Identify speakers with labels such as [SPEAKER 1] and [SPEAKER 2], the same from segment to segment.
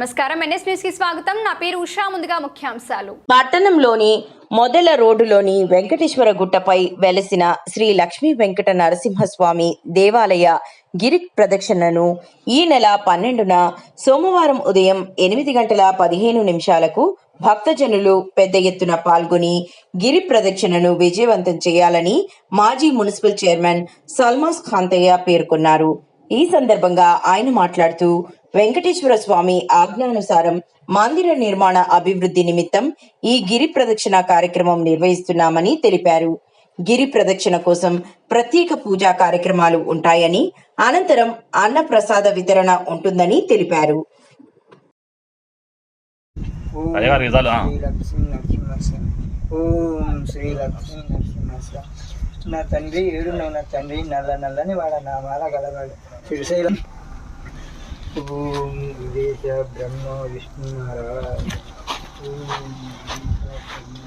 [SPEAKER 1] నమస్కారం. ఎన్ఎస్ న్యూస్కి స్వాగతం. నా పేరు ఉషా. ముందుగా ముఖ్యాంశాలు.
[SPEAKER 2] పట్టణంలోని మొదల రోడ్డులోని వెంకటేశ్వర గుట్టపై వెలసిన శ్రీ లక్ష్మీ వెంకట నరసింహస్వామి దేవాలయ గిరి ప్రదక్షిణను ఈ నెల పన్నెండున సోమవారం ఉదయం ఎనిమిది గంటల పదిహేను నిమిషాలకు భక్తజనులు పెద్ద ఎత్తున పాల్గొని గిరి ప్రదక్షిణను విజయవంతం చేయాలని మాజీ మున్సిపల్ చైర్మన్ సల్మాస్ ఖాంతయ్య పేర్కొన్నారు. ఈ సందర్భంగా ఆయన మాట్లాడుతూ వెంకటేశ్వర స్వామి ఆజ్ఞానుసారం మందిర నిర్మాణ అభివృద్ధి నిమిత్తం ఈ గిరి ప్రదక్షిణ కార్యక్రమం నిర్వహిస్తున్నామని తెలిపారు. గిరి ప్రదక్షిణ కోసం ప్రత్యేక పూజా కార్యక్రమాలు ఉంటాయని అనంతరం అన్న ప్రసాద వితరణ ఉంటుందని తెలిపారు.
[SPEAKER 3] ఓం. శ్రీ లక్ష్మీ నా తండ్రి నా తండ్రి నల్ల నల్లని వాడ నా మాల గలవాడు. శ్రీశైలం ॐ देश ब्रह्म विष्णुनारायण। ॐ देश ब्रह्म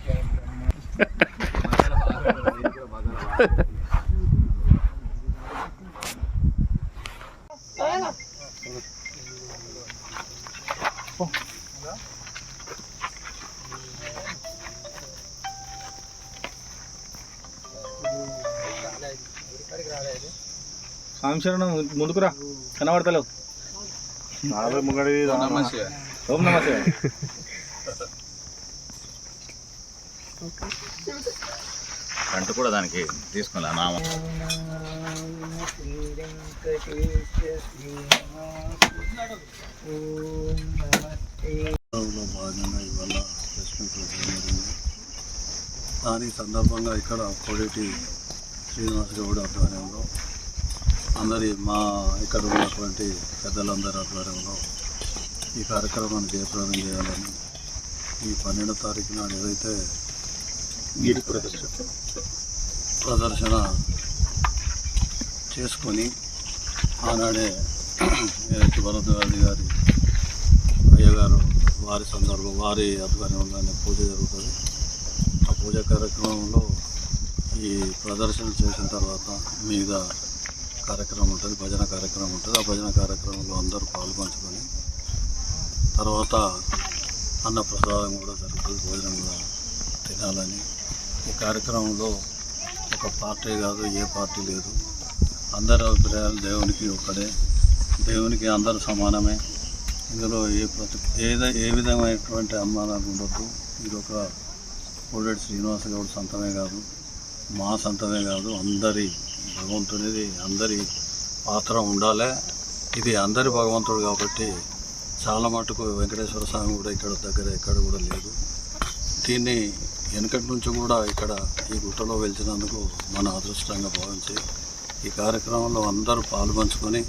[SPEAKER 3] विष्णुनारायण। ब्रह्म బ్రహ్మ
[SPEAKER 4] సాంశరణం ముందుకురా. కనబడతలేవు. నలభై ముంగడి ఓం నమస్తే అంటూ కూడా దానికి తీసుకున్నా నామం
[SPEAKER 5] భాగంగా ఇవాళ ప్రెస్ మీట్ జరిగింది దాని సందర్భంగా ఇక్కడ కోడేటి శ్రీనివాస్ గౌడ్ ఆధ్వర్యంలో అందరి మా ఇక్కడ ఉన్నటువంటి పెద్దలందరి ఆధ్వర్యంలో ఈ కార్యక్రమాన్ని జయప్రదం చేయాలని ఈ పన్నెండో తారీఖు నాడు ఏదైతే గిరి ప్రదర్శన. ప్రదర్శన చేసుకొని ఆనాడే ఏదైతే భరద్వాజి గారి అయ్యగారు వారి సందర్భం వారి ఆధ్వర్యంలోనే పూజ జరుగుతుంది. ఆ పూజ కార్యక్రమంలో ఈ ప్రదర్శన చేసిన తర్వాత మీద కార్యక్రమం ఉంటుంది భజన కార్యక్రమం ఉంటుంది. ఆ భజన కార్యక్రమంలో అందరూ పాల్పంచుకొని తర్వాత అన్నప్రసాదం కూడా జరుగుతుంది భోజనం కూడా తినాలని. ఈ కార్యక్రమంలో ఒక పార్టీ కాదు ఏ పార్టీ లేదు. అందరి అభిప్రాయాలు దేవునికి ఒక్కడే దేవునికి అందరూ సమానమే. ఇందులో ఏ ప్రతి ఏద ఏ విధమైనటువంటి అనుమానాలు ఉండొద్దు. ఇది ఒక కోడేటి శ్రీనివాస గౌడ్ సంతమే కాదు మా సంతమే కాదు అందరి భగవంతునిది అందరి పాత్ర ఉండాలి. ఇది అందరి భగవంతుడు కాబట్టి చాలా మటుకు వెంకటేశ్వర స్వామి కూడా ఇక్కడ దగ్గర ఎక్కడ కూడా లేదు. దీన్ని వెనకటి నుంచి కూడా ఇక్కడ ఈ గుట్టలో వెలిచినందుకు మన అదృష్టంగా భావించి ఈ కార్యక్రమంలో అందరూ పాల్పంచుకొని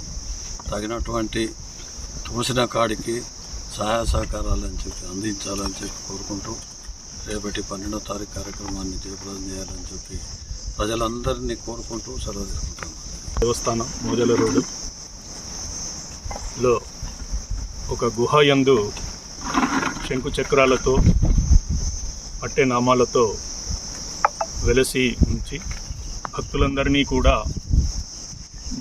[SPEAKER 5] తగినటువంటి తోసిన కాడికి సహాయ సహకారాలని చెప్పి అందించాలని చెప్పి కోరుకుంటూ రేపటి పన్నెండో తారీఖు కార్యక్రమాన్ని జయప్రదం చేయాలని చెప్పి ప్రజలందరినీ కోరుకుంటూ సెలవు తీసుకుంటాను
[SPEAKER 6] దేవస్థానం మోజల రోడ్డు. లో ఒక గుహ యందు శంకు చక్రాలతో నామాలతో వెలసి ఉంచి భక్తులందరినీ కూడా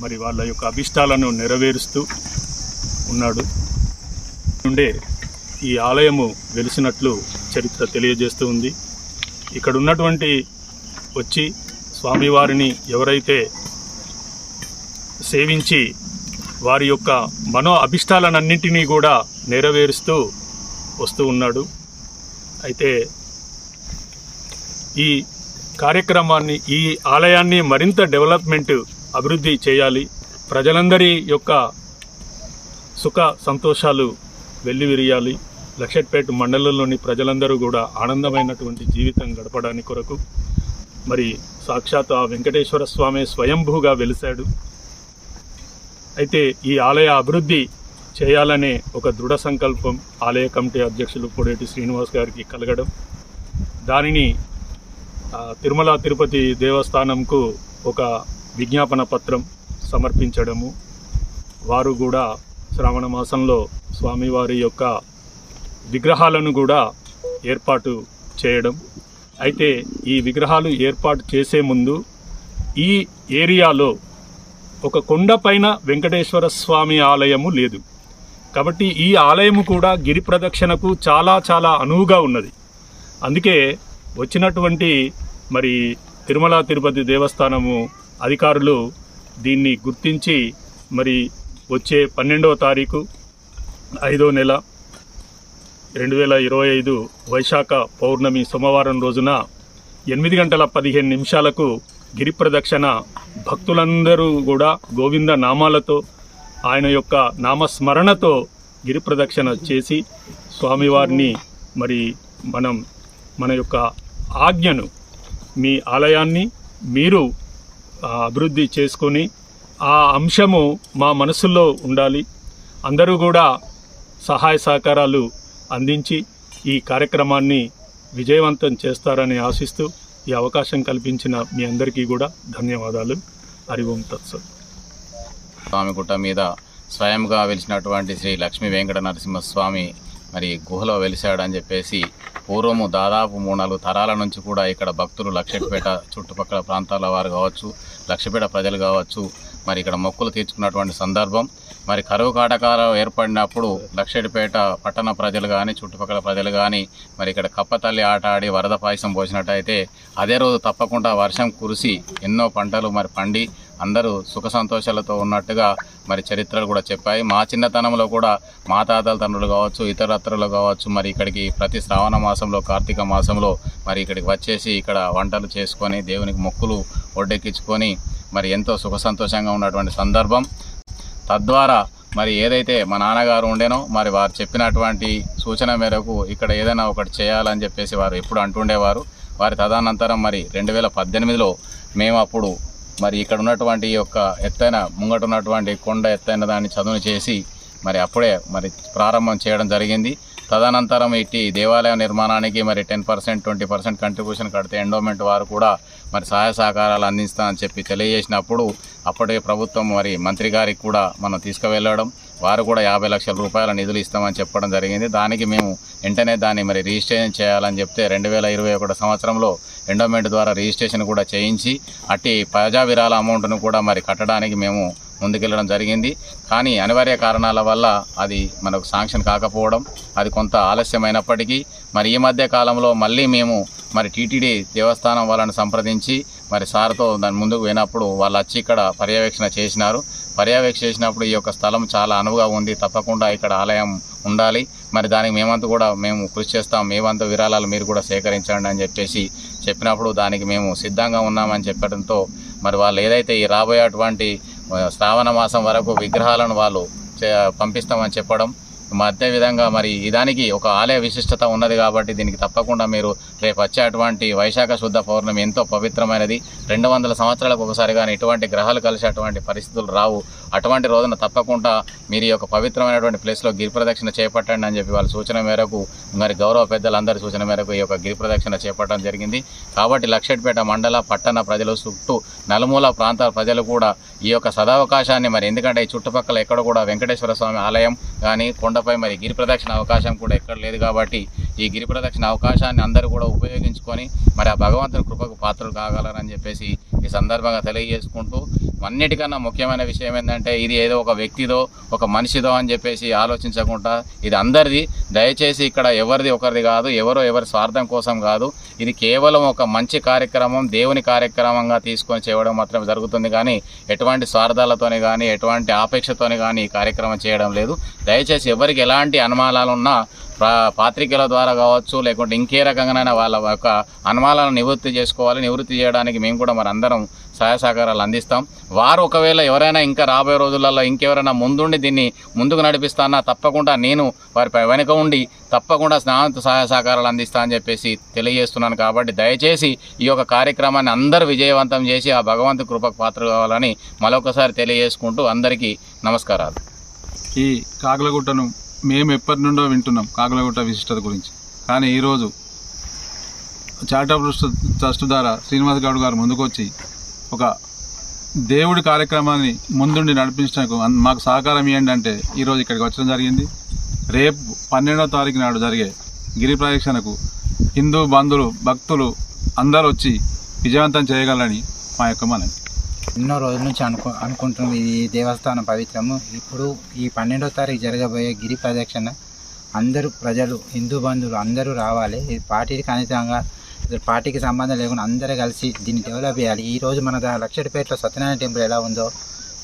[SPEAKER 6] మరి వాళ్ళ యొక్క అభిష్టాలను నెరవేరుస్తూ ఉన్నాడు. నుండే ఈ ఆలయము వెలిసినట్లు చరిత్ర తెలియజేస్తూ ఉంది. ఇక్కడ ఉన్నటువంటి వచ్చి స్వామివారిని ఎవరైతే సేవించి వారి యొక్క మనో అభిష్టాలన్నింటినీ కూడా నెరవేరుస్తూ వస్తూ ఉన్నాడు. అయితే ఈ కార్యక్రమాన్ని ఈ ఆలయాన్ని మరింత డెవలప్మెంట్ అభివృద్ధి చేయాలి. ప్రజలందరి యొక్క సుఖ సంతోషాలు వెల్లివిరియాలి. లక్షట్పేట మండలంలోని ప్రజలందరూ కూడా ఆనందమైనటువంటి జీవితం గడపడానికి కొరకు మరి సాక్షాత్ ఆ వెంకటేశ్వర స్వామి స్వయంభూగా వెలిశాడు. అయితే ఈ ఆలయ అభివృద్ధి చేయాలనే ఒక దృఢ సంకల్పం ఆలయ కమిటీ అధ్యక్షులు పొడేటి శ్రీనివాస్ గారికి కలగడం. దానిని తిరుమల తిరుపతి దేవస్థానంకు ఒక విజ్ఞాపన పత్రం సమర్పించడము. వారు కూడా శ్రావణ మాసంలో స్వామివారి యొక్క విగ్రహాలను కూడా ఏర్పాటు చేయడం. అయితే ఈ విగ్రహాలు ఏర్పాటు చేసే ముందు ఈ ఏరియాలో ఒక కొండపైన వెంకటేశ్వర స్వామి ఆలయము లేదు. కాబట్టి ఈ ఆలయము కూడా గిరి ప్రదక్షిణకు చాలా చాలా అనువుగా ఉన్నది. అందుకే వచ్చినటువంటి మరి తిరుమల తిరుపతి దేవస్థానము అధికారులు దీన్ని గుర్తించి మరి వచ్చే పన్నెండవ తారీఖు ఐదో నెల రెండు వేల ఇరవై ఐదు వైశాఖ పౌర్ణమి సోమవారం రోజున ఎనిమిది గంటల పదిహేను నిమిషాలకు గిరి ప్రదక్షిణ భక్తులందరూ కూడా గోవింద నామాలతో ఆయన యొక్క నామస్మరణతో గిరి ప్రదక్షిణ చేసి స్వామివారిని మరి మనం మన యొక్క ఆజ్ఞను మీ ఆలయాన్ని మీరు అభివృద్ధి చేసుకొని ఆ అంశము మా మనసులో ఉండాలి. అందరూ కూడా సహాయ సహకారాలు అందించి ఈ కార్యక్రమాన్ని విజయవంతం చేస్తారని ఆశిస్తూ ఈ అవకాశం కల్పించిన మీ అందరికీ కూడా ధన్యవాదాలు. హరి ఓం తత్సత్
[SPEAKER 4] స్వామి గుట్ట మీద స్వయంగా వెలిసినటువంటి శ్రీ లక్ష్మీ వెంకట నరసింహస్వామి మరి గుహలో వెలిశాడని చెప్పేసి పూర్వము దాదాపు మూడు నాలుగు తరాల నుంచి కూడా ఇక్కడ భక్తులు లక్ష్యపేట చుట్టుపక్కల ప్రాంతాల వారు కావచ్చు లక్ష్యపేట ప్రజలు కావచ్చు మరి ఇక్కడ మొక్కులు తీర్చుకున్నటువంటి సందర్భం. మరి కరువు కాటకాలు ఏర్పడినప్పుడు లక్షడిపేట పట్టణ ప్రజలు కానీ చుట్టుపక్కల ప్రజలు కానీ మరి ఇక్కడ కప్పతల్లి ఆట ఆడి వరద పాయసం పోసినట్టయితే అదే రోజు తప్పకుండా వర్షం కురిసి ఎన్నో పంటలు మరి పండి అందరూ సుఖ సంతోషాలతో ఉన్నట్టుగా మరి చరిత్రలు కూడా చెప్పాయి. మా చిన్నతనంలో కూడా మా తాతల తండ్రులు కావచ్చు ఇతరత్రులు కావచ్చు మరి ఇక్కడికి ప్రతి శ్రావణ మాసంలో కార్తీక మాసంలో మరి ఇక్కడికి వచ్చేసి ఇక్కడ వంటలు చేసుకొని దేవునికి మొక్కులు ఒడ్డెక్కించుకొని మరి ఎంతో సుఖ సంతోషంగా ఉన్నటువంటి సందర్భం. తద్వారా మరి ఏదైతే మా నాన్నగారు ఉండేనో మరి వారు చెప్పినటువంటి సూచన మేరకు ఇక్కడ ఏదైనా ఒకటి చేయాలని చెప్పేసి వారు ఎప్పుడు అంటుండేవారు వారి తదనంతరం మరి రెండు వేల పద్దెనిమిదిలో మేము అప్పుడు మరి ఇక్కడ ఉన్నటువంటి యొక్క ఎత్తైన ముంగట ఉన్నటువంటి కొండ ఎత్తైన దాన్ని చదును చేసి మరి అప్పుడే మరి ప్రారంభం చేయడం జరిగింది. తదనంతరం ఇట్టి దేవాలయ నిర్మాణానికి మరి ten percent twenty percent contribution కడితే ఎండోమెంట్ వారు కూడా మరి సహాయ సహకారాలు అందిస్తామని చెప్పి తెలియజేసినప్పుడు అప్పటి ప్రభుత్వం మరి మంత్రి గారికి కూడా మనం తీసుకువెళ్ళడం వారు కూడా యాభై లక్షల రూపాయల నిధులు ఇస్తామని చెప్పడం జరిగింది. దానికి మేము వెంటనే దాన్ని మరి రిజిస్ట్రేషన్ చేయాలని చెప్తే రెండు వేల ఇరవై ఒకటి సంవత్సరంలో ఎండోమెంట్ ద్వారా రిజిస్ట్రేషన్ కూడా చేయించి అట్టి ప్రజా విరాళ అమౌంట్ను కూడా మరి కట్టడానికి మేము ముందుకెళ్ళడం జరిగింది. కానీ అనివార్య కారణాల వల్ల అది మనకు శాంక్షన్ కాకపోవడం అది కొంత ఆలస్యమైనప్పటికీ మరి ఈ మధ్య కాలంలో మళ్ళీ మేము మరి టీటీడీ దేవస్థానం వాళ్ళని సంప్రదించి మరి సార్తో దాని ముందుకు పోయినప్పుడు వాళ్ళు వచ్చి ఇక్కడ పర్యవేక్షణ చేసినారు. పర్యవేక్షణ చేసినప్పుడు ఈ యొక్క స్థలం చాలా అనువుగా ఉంది. తప్పకుండా ఇక్కడ ఆలయం ఉండాలి. మరి దానికి మేమంతా కూడా మేము కృషి చేస్తాం. మేమంతా విరాళాలు మీరు కూడా సేకరించండి అని చెప్పేసి చెప్పినప్పుడు దానికి మేము సిద్ధంగా ఉన్నామని చెప్పడంతో మరి వాళ్ళు ఏదైతే ఈ రాబోయేటువంటి శ్రావణ మాసం వరకు విగ్రహాలను వాళ్ళు చే- పంపిస్తామని చెప్పడం విధంగా మరి ఇదానికి దానికి ఒక ఆలయ విశిష్టత ఉన్నది కాబట్టి దీనికి తప్పకుండా మీరు రేపు వచ్చే అటువంటి వైశాఖ శుద్ధ పౌర్ణమి ఎంతో పవిత్రమైనది. రెండు వందల సంవత్సరాలకు ఒకసారి కానీ ఇటువంటి గ్రహాలు కలిసేటువంటి పరిస్థితులు రావు. అటువంటి రోజున తప్పకుండా మీరు ఈ యొక్క పవిత్రమైనటువంటి ప్లేస్లో గిరి ప్రదక్షిణ చేపట్టండి అని చెప్పి వాళ్ళ సూచన మేరకు మరి గౌరవ పెద్దలందరి సూచన మేరకు ఈ యొక్క గిరి ప్రదక్షిణ చేపట్టడం జరిగింది. కాబట్టి లక్షట్పేట మండల పట్టణ ప్రజలు చుట్టూ నలుమూల ప్రాంతాల ప్రజలు కూడా ఈ యొక్క సదావకాశాన్ని మరి ఎందుకంటే ఈ చుట్టుపక్కల ఎక్కడ కూడా వెంకటేశ్వర స్వామి ఆలయం కానీ కొండ కొండపై మరి గిరి ప్రదక్షిణ అవకాశం కూడా ఎక్కడ లేదు కాబట్టి ఈ గిరి ప్రదక్షిణ అవకాశాన్ని అందరూ కూడా ఉపయోగించుకొని మరి ఆ భగవంతుని కృపకు పాత్రలు కాగలరని చెప్పేసి ఈ సందర్భంగా తెలియజేసుకుంటూ అన్నిటికన్నా ముఖ్యమైన విషయం ఏంటంటే ఇది ఏదో ఒక వ్యక్తిదో ఒక మనిషిదో అని చెప్పేసి ఆలోచించకుండా ఇది అందరిది. దయచేసి ఇక్కడ ఎవరిది ఒకరిది కాదు ఎవరో ఎవరి స్వార్థం కోసం కాదు. ఇది కేవలం ఒక మంచి కార్యక్రమం దేవుని కార్యక్రమంగా తీసుకొని చేయడం మాత్రమే జరుగుతుంది కానీ ఎటువంటి స్వార్థాలతోని కానీ ఎటువంటి ఆపేక్షతోని కానీ ఈ కార్యక్రమం చేయడం లేదు. దయచేసి ఎవరికి ఎలాంటి అనుమానాలు ఉన్నా పాత్రికల ద్వారా కావచ్చు లేకుంటే ఇంకే రకంగానైనా వాళ్ళ యొక్క అనుమానాలను నివృత్తి చేసుకోవాలి నివృత్తి చేయడానికి మేము కూడా మరి అందరం సహాయ సహకారాలు అందిస్తాం. వారు ఒకవేళ ఎవరైనా ఇంకా రాబోయే రోజులలో ఇంకెవరైనా ముందుండి దీన్ని ముందుకు నడిపిస్తానా తప్పకుండా నేను వారి వెనుక ఉండి తప్పకుండా స్నానంత సహాయ సహకారాలు అందిస్తా అని చెప్పేసి తెలియజేస్తున్నాను కాబట్టి దయచేసి ఈ యొక్క కార్యక్రమాన్ని అందరూ విజయవంతం చేసి ఆ భగవంతు కృపకు పాత్ర కావాలని మరొకసారి తెలియజేసుకుంటూ అందరికీ నమస్కారాలు.
[SPEAKER 5] ఈ కాగలగుట్టను మేము ఎప్పటి నుండో వింటున్నాం కాకులగుట్ట విశిష్టత గురించి. కానీ ఈరోజు చారిటబుల్ ట్రస్ట్- ద్వారా శ్రీనివాస్ గౌడ్ గారు ముందుకొచ్చి ఒక దేవుడి కార్యక్రమాన్ని ముందుండి నడిపించడానికి మాకు సహకారం ఇవ్వండి అంటే ఈరోజు ఇక్కడికి వచ్చడం జరిగింది. రేపు పన్నెండవ తారీఖు నాడు జరిగే గిరి ప్రదక్షిణకు హిందూ బంధువులు భక్తులు అందరూ వచ్చి విజయవంతం చేయగలని మా యొక్క మనవి.
[SPEAKER 7] ఎన్నో రోజుల నుంచి అనుకో అనుకుంటున్నాం ఇది దేవస్థానం పవిత్రము. ఇప్పుడు ఈ పన్నెండో తారీఖు జరగబోయే గిరి ప్రదక్షిణ. అందరూ ప్రజలు హిందూ బంధువులు అందరూ రావాలి. ఇది పార్టీకి అనితంగా పార్టీకి సంబంధం లేకుండా అందరూ కలిసి దీన్ని డెవలప్ చేయాలి. ఈ రోజు మన దా- లక్షడిపేటలో సత్యనారాయణ టెంపుల్ ఎలా ఉందో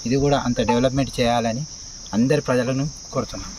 [SPEAKER 7] ఇది కూడా అంత డెవలప్మెంట్ చేయాలని అందరి ప్రజలను కోరుతున్నాం.